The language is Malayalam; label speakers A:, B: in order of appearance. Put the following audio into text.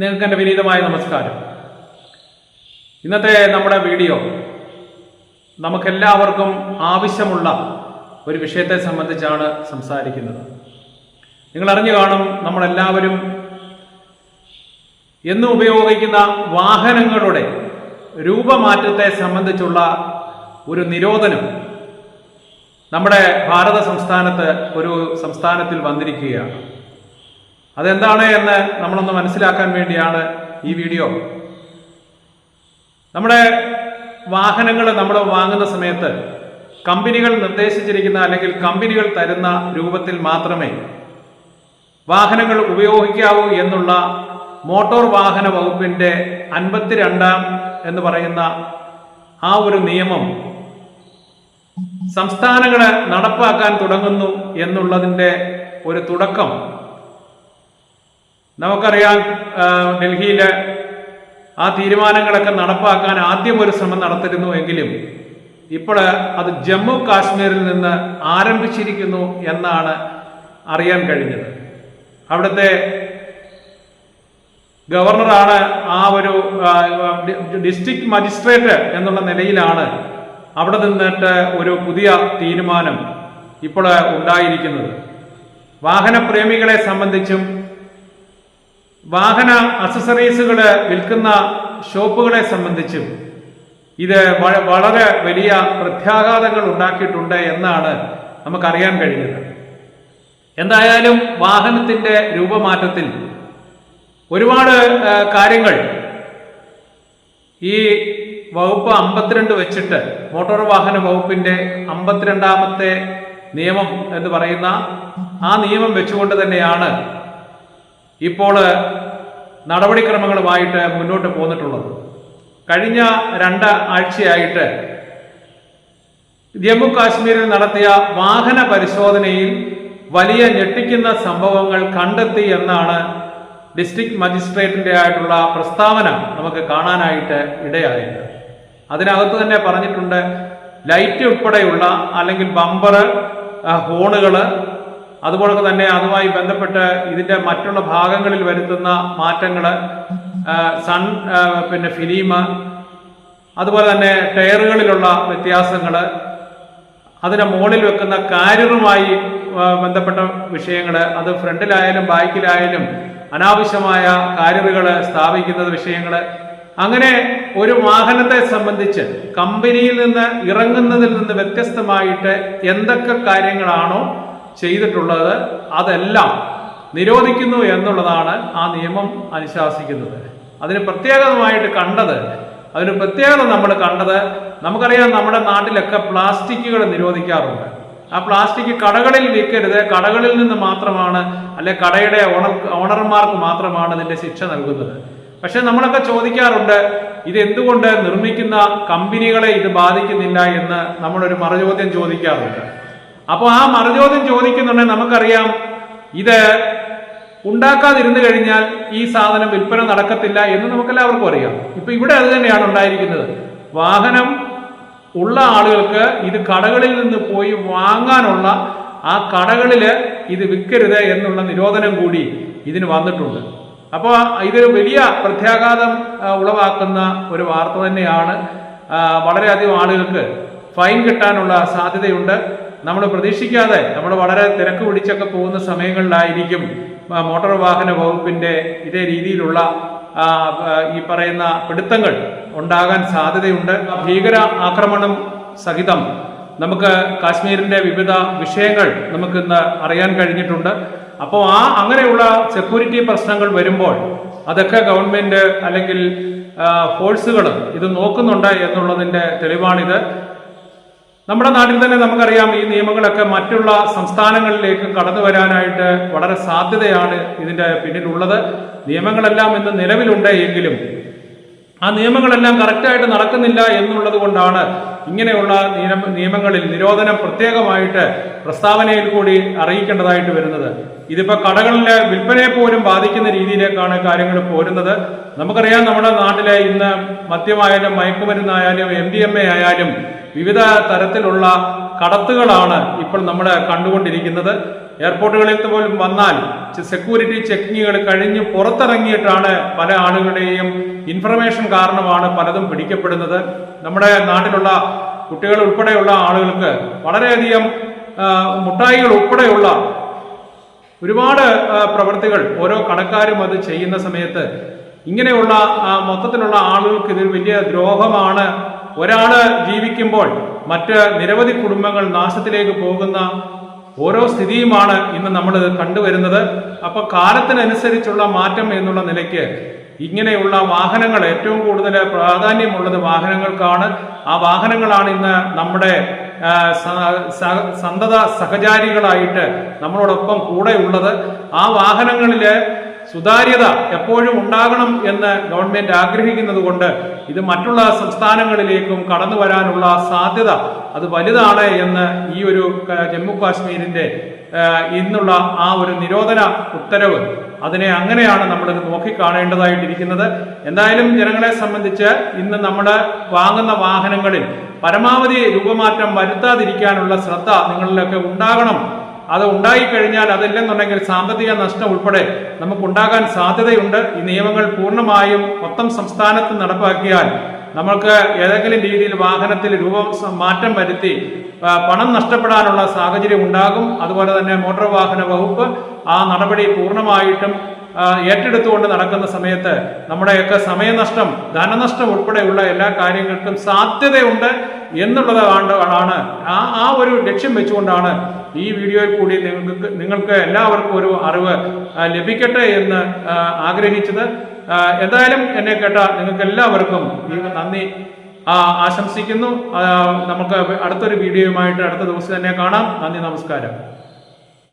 A: നിങ്ങൾക്ക് എന്റെ വിനീതമായ നമസ്കാരം. ഇന്നത്തെ നമ്മുടെ വീഡിയോ നമുക്കെല്ലാവർക്കും ആവശ്യമുള്ള ഒരു വിഷയത്തെ സംബന്ധിച്ചാണ് സംസാരിക്കുന്നത്. നിങ്ങൾ അറിഞ്ഞു കാണും നമ്മളെല്ലാവരും എന്നും ഉപയോഗിക്കുന്ന വാഹനങ്ങളുടെ രൂപമാറ്റത്തെ സംബന്ധിച്ചുള്ള ഒരു നിരോധനം നമ്മുടെ ഭാരത സംസ്ഥാനത്ത് ഒരു സംസ്ഥാനത്തിൽ വന്നിരിക്കുകയാണ്. അതെന്താണ് എന്ന് നമ്മളൊന്ന് മനസ്സിലാക്കാൻ വേണ്ടിയാണ് ഈ വീഡിയോ. നമ്മുടെ വാഹനങ്ങൾ നമ്മൾ വാങ്ങുന്ന സമയത്ത് കമ്പനികൾ നിർദ്ദേശിച്ചിരിക്കുന്ന അല്ലെങ്കിൽ കമ്പനികൾ തരുന്ന രൂപത്തിൽ മാത്രമേ വാഹനങ്ങൾ ഉപയോഗിക്കാവൂ എന്നുള്ള മോട്ടോർ വാഹന വകുപ്പിന്റെ അൻപത്തിരണ്ടാം എന്ന് പറയുന്ന ആ ഒരു നിയമം സംസ്ഥാനങ്ങളെ നടപ്പാക്കാൻ തുടങ്ങുന്നു എന്നുള്ളതിന്റെ ഒരു തുടക്കം നമുക്കറിയാം ഡൽഹിയിലെ ആ തീരുമാനങ്ങളൊക്കെ നടപ്പാക്കാൻ ആദ്യം ഒരു ശ്രമം നടത്തിരുന്നു എങ്കിലും ഇപ്പോൾ അത് ജമ്മു കാശ്മീരിൽ നിന്ന് ആരംഭിച്ചിരിക്കുന്നു എന്നാണ് അറിയാൻ കഴിഞ്ഞത്. അവിടുത്തെ ഗവർണറാണ് ആ ഒരു ഡിസ്ട്രിക്ട് മജിസ്ട്രേറ്റ് എന്നുള്ള നിലയിലാണ് അവിടെ നിന്നിട്ട് ഒരു പുതിയ തീരുമാനം ഇപ്പോൾ ഉണ്ടായിരിക്കുന്നത്. വാഹനപ്രേമികളെ സംബന്ധിച്ചും വാഹന അക്സസറീസുകൾ വിൽക്കുന്ന ഷോപ്പുകളെ സംബന്ധിച്ചും ഇത് വളരെ വലിയ പ്രത്യാഘാതങ്ങൾ ഉണ്ടാക്കിയിട്ടുണ്ട് എന്നാണ് നമുക്കറിയാൻ കഴിഞ്ഞത്. എന്തായാലും വാഹനത്തിന്റെ രൂപമാറ്റത്തിൽ ഒരുപാട് കാര്യങ്ങൾ ഈ വകുപ്പ് അമ്പത്തിരണ്ട് വെച്ചിട്ട് മോട്ടോർ വാഹന വകുപ്പിന്റെ അമ്പത്തിരണ്ടാമത്തെ നിയമം എന്ന് പറയുന്ന ആ നിയമം വെച്ചുകൊണ്ട് തന്നെയാണ് ഇപ്പോൾ നടപടിക്രമങ്ങളുമായിട്ട് മുന്നോട്ട് പോന്നിട്ടുള്ളത്. കഴിഞ്ഞ രണ്ട് ആഴ്ചയായിട്ട് ജമ്മു കാശ്മീരിൽ നടത്തിയ വാഹന പരിശോധനയിൽ വലിയ ഞെട്ടിക്കുന്ന സംഭവങ്ങൾ കണ്ടെത്തി എന്നാണ് ഡിസ്ട്രിക്ട് മജിസ്ട്രേറ്റിന്റെ ആയിട്ടുള്ള പ്രസ്താവന നമുക്ക് കാണാനായിട്ട് ഇടയായത്. അതിനകത്ത് തന്നെ പറഞ്ഞിട്ടുണ്ട് ലൈറ്റ് ഉൾപ്പെടെയുള്ള അല്ലെങ്കിൽ ബമ്പർ ഹോണുകൾ അതുപോലെ തന്നെ അതുമായി ബന്ധപ്പെട്ട് ഇതിന്റെ മറ്റുള്ള ഭാഗങ്ങളിൽ വരുത്തുന്ന മാറ്റങ്ങൾ സൺ പിന്നെ ഫിലിം അതുപോലെ തന്നെ ടയറുകളിലുള്ള വ്യത്യാസങ്ങൾ അതിന്റെ മുകളിൽ വെക്കുന്ന കാരിയറുമായി ബന്ധപ്പെട്ട വിഷയങ്ങൾ അത് ഫ്രണ്ടിലായാലും ബാക്കിലായാലും അനാവശ്യമായ കാര്യറുകൾ സ്ഥാപിക്കുന്നത് വിഷയങ്ങൾ അങ്ങനെ ഒരു വാഹനത്തെ സംബന്ധിച്ച് കമ്പനിയിൽ നിന്ന് ഇറങ്ങുന്നതിൽ നിന്ന് വ്യത്യസ്തമായിട്ട് എന്തൊക്കെ കാര്യങ്ങളാണോ ചെയ്തിട്ടുള്ളത് അതെല്ലാം നിരോധിക്കുന്നു എന്നുള്ളതാണ് ആ നിയമം അനുശാസിക്കുന്നത്. അതിന് പ്രത്യേകമായിട്ട് കണ്ടത് അതിന് പ്രത്യേകത നമ്മൾ കണ്ടത് നമുക്കറിയാം നമ്മുടെ നാട്ടിലൊക്കെ പ്ലാസ്റ്റിക്കുകൾ നിരോധിക്കാറുണ്ട്. ആ പ്ലാസ്റ്റിക് കടകളിൽ വിൽക്കരുത് കടകളിൽ നിന്ന് മാത്രമാണ് അല്ലെ കടയുടെ ഓണർ ഓണർമാർക്ക് മാത്രമാണ് ഇതിന്റെ ശിക്ഷ നൽകുന്നത്. പക്ഷെ നമ്മളൊക്കെ ചോദിക്കാറുണ്ട് ഇത് എന്തുകൊണ്ട് നിർമ്മിക്കുന്ന കമ്പനികളെ ഇത് ബാധിക്കുന്നില്ല എന്ന് നമ്മളൊരു മറുചോദ്യം ചോദിക്കാറുണ്ട്. അപ്പോൾ ആ മറുചോദ്യം ചോദിക്കുന്നുണ്ടെങ്കിൽ നമുക്കറിയാം. ഇത് ഉണ്ടാക്കാതിരുന്നു കഴിഞ്ഞാൽ ഈ സാധനം വിൽപ്പന നടക്കത്തില്ല എന്ന് നമുക്കെല്ലാവർക്കും അറിയാം. ഇപ്പൊ ഇവിടെ അത് തന്നെയാണ് ഉണ്ടായിരിക്കുന്നത്. വാഹനം ഉള്ള ആളുകൾക്ക് ഇത് കടകളിൽ നിന്ന് പോയി വാങ്ങാനുള്ള ആ കടകളിൽ ഇത് വിൽക്കരുത് എന്നുള്ള നിരോധനം കൂടി ഇതിന് വന്നിട്ടുണ്ട്. അപ്പോൾ ഇതൊരു വലിയ പ്രത്യാഘാതം ഉളവാക്കുന്ന ഒരു വാർത്ത തന്നെയാണ് വളരെയധികം ആളുകൾക്ക് ഫൈൻ കിട്ടാനുള്ള സാധ്യതയുണ്ട്. നമ്മൾ പ്രതീക്ഷിക്കാതെ നമ്മൾ വളരെ തിരക്ക് പിടിച്ചൊക്കെ പോകുന്ന സമയങ്ങളിലായിരിക്കും മോട്ടോർ വാഹന വകുപ്പിന്റെ ഇതേ രീതിയിലുള്ള ഈ പറയുന്ന പിടുത്തങ്ങൾ ഉണ്ടാകാൻ സാധ്യതയുണ്ട്. ഭീകര ആക്രമണം സഹിതം നമുക്ക് കാശ്മീരിന്റെ വിവിധ വിഷയങ്ങൾ നമുക്ക് ഇന്ന് അറിയാൻ കഴിഞ്ഞിട്ടുണ്ട്. അപ്പോൾ ആ അങ്ങനെയുള്ള സെക്യൂരിറ്റി പ്രശ്നങ്ങൾ വരുമ്പോൾ അതൊക്കെ ഗവൺമെന്റ് അല്ലെങ്കിൽ ഫോഴ്സുകൾ ഇത് നോക്കുന്നുണ്ട് എന്നുള്ളതിന്റെ തെളിവാണിത്. നമ്മുടെ നാട്ടിൽ തന്നെ നമുക്കറിയാം ഈ നിയമങ്ങളൊക്കെ മറ്റുള്ള സംസ്ഥാനങ്ങളിലേക്ക് കടന്നു വരാനായിട്ട് വളരെ സാധ്യതയാണ് ഇതിന്റെ പിന്നിലുള്ളത്. നിയമങ്ങളെല്ലാം ഇന്ന് നിലവിലുണ്ട് എങ്കിലും ആ നിയമങ്ങളെല്ലാം കറക്റ്റായിട്ട് നടക്കുന്നില്ല എന്നുള്ളത് കൊണ്ടാണ് ഇങ്ങനെയുള്ള നിയമ- നിയമങ്ങളിൽ നിരോധനം പ്രത്യേകമായിട്ട് പ്രസ്താവനയിൽ കൂടി അറിയിക്കേണ്ടതായിട്ട് വരുന്നത്. ഇതിപ്പോ കടകളിലെ വിൽപ്പനയെ പോലും ബാധിക്കുന്ന രീതിയിലേക്കാണ് കാര്യങ്ങൾ പോരുന്നത്. നമുക്കറിയാം നമ്മുടെ നാട്ടിലെ ഇന്ന് മദ്യമായാലും മയക്കുമരുന്നായാലും എം ഡി എം എ ആയാലും വിവിധ തരത്തിലുള്ള കടത്തുകളാണ് ഇപ്പോൾ നമ്മൾ കണ്ടുകൊണ്ടിരിക്കുന്നത്. എയർപോർട്ടുകളിൽ പോലും വന്നാൽ സെക്യൂരിറ്റി ചെക്കിങ്ങുകൾ കഴിഞ്ഞ് പുറത്തിറങ്ങിയിട്ടാണ് പല ആളുകളുടെയും ഇൻഫർമേഷൻ കാരണമാണ് പലതും പിടിക്കപ്പെടുന്നത്. നമ്മുടെ നാട്ടിലുള്ള കുട്ടികൾ ഉൾപ്പെടെയുള്ള ആളുകൾക്ക് വളരെയധികം മുട്ടായികൾ ഉൾപ്പെടെയുള്ള ഒരുപാട് പ്രവൃത്തികൾ ഓരോ കടക്കാരും അത് ചെയ്യുന്ന സമയത്ത് ഇങ്ങനെയുള്ള മൊത്തത്തിലുള്ള ആളുകൾക്ക് ഇതൊരു വലിയ ദ്രോഹമാണ്. ഒരാൾ ജീവിക്കുമ്പോൾ മറ്റ് നിരവധി കുടുംബങ്ങൾ നാശത്തിലേക്ക് പോകുന്ന ഓരോ സ്ഥിതിയുമാണ് ഇന്ന് നമ്മൾ കണ്ടുവരുന്നത്. അപ്പൊ കാലത്തിനനുസരിച്ചുള്ള മാറ്റം എന്നുള്ള നിലയ്ക്ക് ഇങ്ങനെയുള്ള വാഹനങ്ങൾ ഏറ്റവും കൂടുതൽ പ്രാധാന്യമുള്ളത് വാഹനങ്ങൾക്കാണ്. ആ വാഹനങ്ങളാണ് ഇന്ന് നമ്മുടെ സന്തത സഹചാരികളായിട്ട് നമ്മളോടൊപ്പം കൂടെ ഉള്ളത് ആ വാഹനങ്ങളിൽ സുതാര്യത എപ്പോഴും ഉണ്ടാകണം എന്ന് ഗവൺമെന്റ് ആഗ്രഹിക്കുന്നത് കൊണ്ട് ഇത് മറ്റുള്ള സംസ്ഥാനങ്ങളിലേക്കും കടന്നു വരാനുള്ള സാധ്യത അത് വലുതാണ് എന്ന് ഈ ഒരു ജമ്മു കാശ്മീരിന്റെ ഇന്നുള്ള ആ ഒരു നിരോധന ഉത്തരവ്. അതിനെ അങ്ങനെയാണ് നമ്മൾ നോക്കിക്കാണേണ്ടതായിട്ടിരിക്കുന്നത്. എന്തായാലും ജനങ്ങളെ സംബന്ധിച്ച് ഇന്ന് നമ്മൾ വാങ്ങുന്ന വാഹനങ്ങളിൽ പരമാവധി രൂപമാറ്റം വരുത്താതിരിക്കാനുള്ള ശ്രദ്ധ നിങ്ങളിലൊക്കെ ഉണ്ടാകണം. അത് ഉണ്ടായിക്കഴിഞ്ഞാൽ അതില്ലെന്നുണ്ടെങ്കിൽ സാമ്പത്തിക നഷ്ടം ഉൾപ്പെടെ നമുക്കുണ്ടാകാൻ സാധ്യതയുണ്ട്. ഈ നിയമങ്ങൾ പൂർണമായും മൊത്തം സംസ്ഥാനത്ത് നടപ്പാക്കിയാൽ നമ്മൾക്ക് ഏതെങ്കിലും രീതിയിൽ വാഹനത്തിൽ രൂപ മാറ്റം വരുത്തി പണം നഷ്ടപ്പെടാനുള്ള സാഹചര്യം ഉണ്ടാകും. അതുപോലെ തന്നെ മോട്ടോർ വാഹന വകുപ്പ് ആ നടപടി പൂർണമായിട്ടും ഏറ്റെടുത്തുകൊണ്ട് നടക്കുന്ന സമയത്ത് നമ്മുടെയൊക്കെ സമയനഷ്ടം ധനനഷ്ടം ഉൾപ്പെടെയുള്ള എല്ലാ കാര്യങ്ങൾക്കും സാധ്യതയുണ്ട് എന്നുള്ളത് ആ ആ ഒരു ലക്ഷ്യം വെച്ചുകൊണ്ടാണ് ഈ വീഡിയോയിൽ കൂടി നിങ്ങൾക്ക് നിങ്ങൾക്ക് എല്ലാവർക്കും ഒരു അറിവ് ലഭിക്കട്ടെ എന്ന് ആഗ്രഹിച്ചത്. എന്തായാലും എന്നെ കേട്ട നിങ്ങൾക്ക് എല്ലാവർക്കും നന്ദി. ആശംസിക്കുന്നു. നമുക്ക് അടുത്തൊരു വീഡിയോയുമായിട്ട് അടുത്ത ദിവസം തന്നെ കാണാം. നന്ദി നമസ്കാരം.